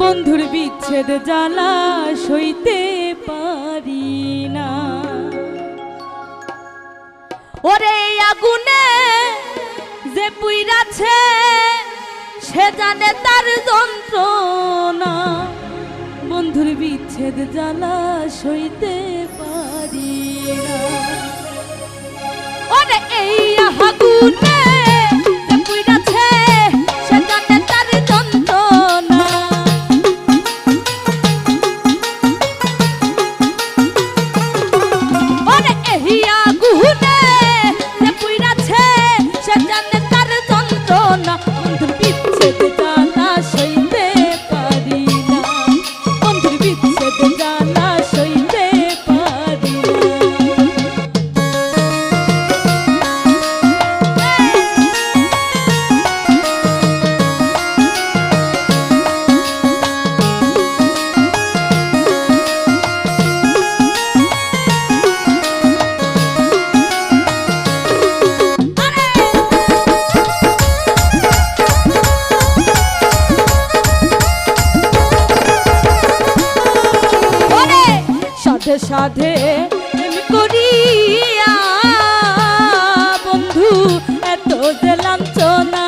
বন্ধুর বিচ্ছেদ জ্বালা সইতে পারি না। ওরে আগুনে যে পুইরাছে, সে জানে তার যন্ত্রণা। বন্ধুর বিচ্ছেদ জ্বালা সইতে পারি না। ওরে এই আগুনে সাধে সাধে করিয়া। বন্ধু এত যে লাঞ্ছনা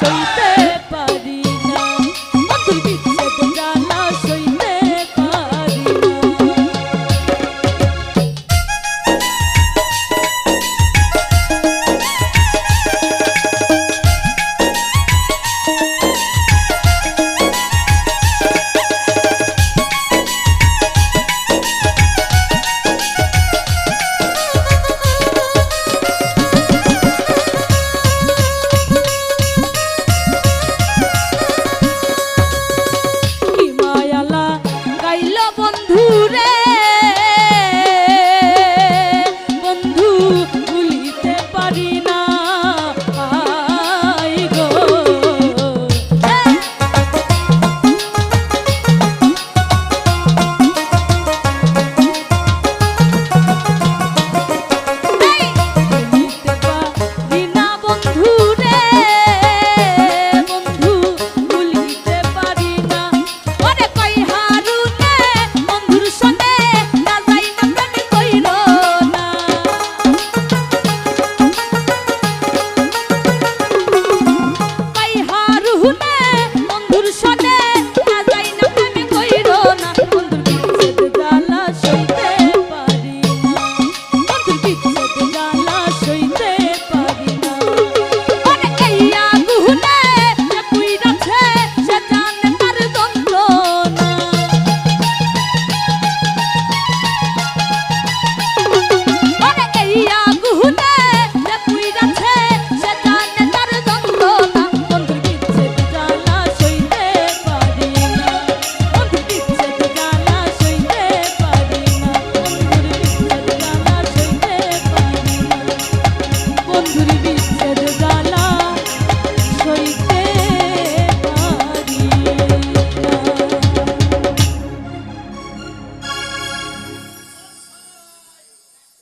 soy